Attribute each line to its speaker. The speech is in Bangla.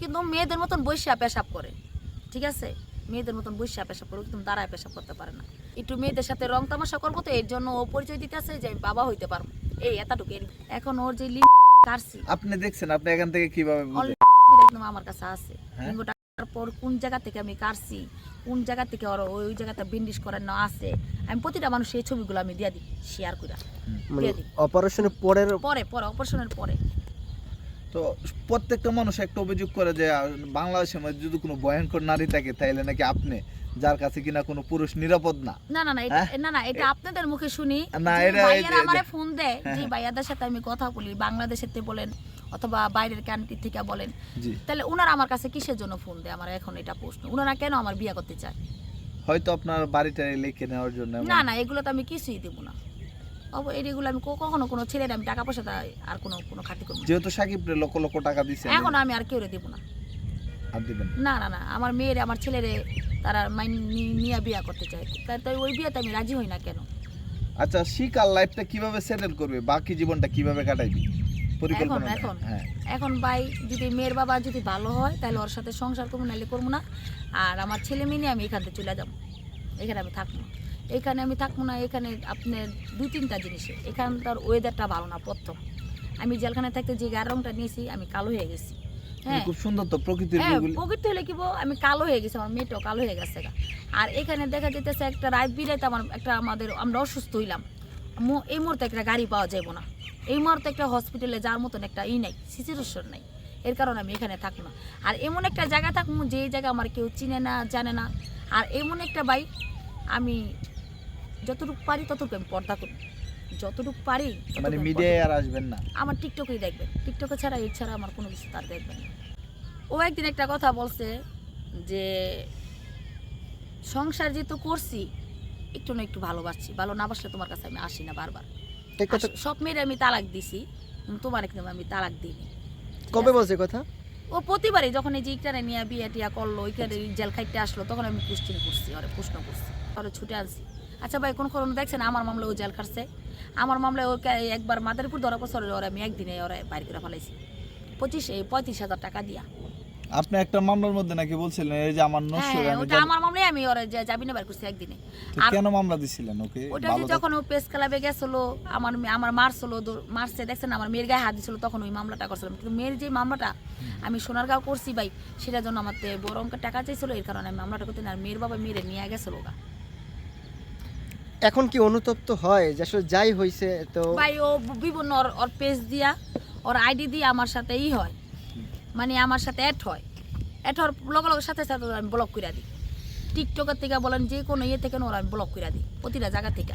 Speaker 1: কিন্তু মেয়েদের মতন বৈশা পেশাব করে ঠিক আছে? মেয়েদের মতন বৈশা পেশাব করে কিন্তু দাঁড়ায় পেশাব করতে পারে না। একটু মেয়েদের সাথে রং তামাশা করব তো এর জন্য ও পরিচয় দিতে আছে যে আমি বাবা হইতে পারব। এই এতটুকু এখন ওর যে লিঙ্গ কাটছি
Speaker 2: আপনি দেখছেন আপনি এখান থেকে কীভাবে
Speaker 1: একদম আমার কাছে আছে।
Speaker 2: হ্যাঁ?
Speaker 1: লিঙ্গটা পর কোন জায়গা থেকে আমি কাটছি কোন জায়গা থেকে ওর ওই জায়গাটা বিন্ডিশ করানো আছে আমি প্রতিটা মানুষ এই ছবিগুলো আমি দিয়ে দিই শেয়ার করে দিয়ে দিই।
Speaker 3: অপারেশনের পরের
Speaker 1: পরে পরে অপারেশনের পরে।
Speaker 2: তো প্রত্যেকটা মানুষ একটা অভিযোগ করে যে বাংলাদেশের মধ্যে যদি কোনো ভয়ঙ্কর নারী থাকে তাইলে নাকি আপনি যার কাছে কিনা কোনো পুরুষ নিরাপদ না?
Speaker 1: না না না
Speaker 2: হ্যাঁ?
Speaker 1: না এটা আপনাদের মুখে শুনি।
Speaker 2: না, এটা-
Speaker 1: আমারে ফোন দেয় যে
Speaker 2: হ্যাঁ।
Speaker 1: ভাইয়াদের সাথে আমি কথা বলি বাংলাদেশের থেকে বলেন অথবা বাইরের কান্ট্রি থেকে বলেন তাহলে ওনারা আমার কাছে কিসের জন্য ফোন দেয়? আমার এখন এটা প্রশ্ন। ওনারা কেন আমার বিয়ে করতে চায়?
Speaker 2: হয়তো আপনার বাড়িটা লিখে নেওয়ার জন্য
Speaker 1: না না এগুলো তো আমি কিছুই দেবো না। এগুলো আমি কখনো কোনো ছেলের আমি টাকা পয়সা আর কোনো কোনো খাতি করব
Speaker 2: যেহেতু সাকিব লক্ষ লক্ষ টাকা দিচ্ছে
Speaker 1: এখন আমি আর কেউ দেবো না।
Speaker 2: আর দিবেন
Speaker 1: না? না না আমার মেয়েরে আমার ছেলেরে তারা নিয়ে বিয়ে করতে চায়। তাই তাই ওই বিয়েতে আমি রাজি হই না কেন?
Speaker 2: আচ্ছা শিকার লাইফটা কীভাবে সেটেল করবে? বাকি জীবনটা কীভাবে কাটাইবি? নেই।
Speaker 1: এখন?
Speaker 2: হ্যাঁ।
Speaker 1: এখন ভাই যদি মেয়ের বাবা যদি ভালো হয় তাহলে ওর সাথে সংসার করব নাহলে করব না। আর আমার ছেলে মেয়ে নিয়ে আমি এখান থেকে চলে যাব। এখানে আমি থাকব এখানে আমি থাকব না এখানে আপনার দু তিনটা জিনিসে। এখানকার ওয়েদারটা ভালো না প্রথম আমি জেলখানে থাকতে যে গায়ের রংটা নিয়েছি আমি কালো হয়ে গেছি। হ্যাঁ।
Speaker 2: খুব সুন্দর তো প্রকৃতির
Speaker 1: হ্যাঁ প্রকৃতি হলে কি আমি কালো হয়ে গেছি আমার মেয়েটাও কালো হয়ে গেছে আর এখানে দেখা যেতেছে একটা রাত বিরাইতে আমার একটা আমাদের আমরা অসুস্থ হইলাম। এই মুহূর্তে একটা গাড়ি পাওয়া যাবে না। এই মুহূর্তে একটা হসপিটালে যাওয়ার মতন একটা ই নাই সিচুয়েশন নাই। এর কারণে আমি এখানে থাকব না। আর এমন একটা জায়গা থাকব যে জায়গা আমার কেউ চিনে না জানে না। আর এমন একটা বাইক আমি যতটুকু পারি ততটুকু আমি পর্দা করি। যতটুকু পারি
Speaker 2: মানে মিডিয়ায় আর আসবেন না?
Speaker 1: আমার টিকটকেই দেখবেন। টিকটকে ছাড়া এর ছাড়া আমার কোনো কিছু তার দেখবেন না। ও একদিন একটা কথা বলছে যে সংসার যেহেতু করছি একটু না একটু ভালোবাসছি। ভালো না বাসলে তোমার কাছে আমি আসি না বারবার।
Speaker 3: এই
Speaker 1: সব মেয়ের আমি তালাক দিছি তোমার একদম আমি তালাক দিইনি।
Speaker 3: কবে বলছে কথা?
Speaker 1: ও প্রতিবারই যখন এই যে ইকটারে নিয়ে বিয়ে টিয়া করল ইকটারে জেল খাইতে আসলো তখন আমি কোশ্চেন করছি ওরে প্রশ্ন করছি ওরে ছুটে আনছি। আচ্ছা ভাই কোন খরণ দেখছেন? আমার মামলায় ও জেল খাটছে। আমার মামলায় ওকে একবার মাদারীপুর ধরা পড়ছে ওরা আমি একদিনে ওরা বাইর করে ফেলাইছি। পঁচিশ পঁয়ত্রিশ হাজার টাকা দিয়া।
Speaker 2: আপনি একটা মামলার মধ্যে নাকি বলছিলেন এই যে আমার নশ্বর
Speaker 1: হ্যাঁ
Speaker 2: আমি
Speaker 1: ওটা আমার মামলায় আমি ওরা যা- জামিনে বার করছি একদিনে। আর-
Speaker 2: কেন মামলা দিছিলেন ওকে?
Speaker 1: ওটা যখন ও প্রেস ক্লাবে গেছিল আমার আমার মারছিল মারছে দেখছেন আমার মেয়ের গায়ে হাত দিছিল তখন ওই মামলাটা করছিলাম। কিন্তু মেয়ের যে মামলাটা আমি সোনার সোনারগাঁও করছি ভাই সেটার জন্য আমার বড় অঙ্কের টাকা চাইছিল এর কারণে আমি মামলাটা করতে না মেয়ের বাবা মেয়েরে নিয়ে গেছিল গা।
Speaker 3: এখন কি অনুতপ্ত হয়? যে আসলে যাই হয়েছে তো
Speaker 1: ভাই, ও বিভিন্ন ওর পেজ দিয়া, ওর আইডি দিয়ে আমার সাথে ই হয়। মানে আমার সাথে অ্যাড হয়। অ্যাড হওয়ার লগে লগে সাথে সাথে আমি ব্লক করে দিই। টিকটকের থেকে বলেন, যে কোনো ইয়ে থেকে ওরা আমি ব্লক করে দিই, প্রতিটা জায়গা থেকে।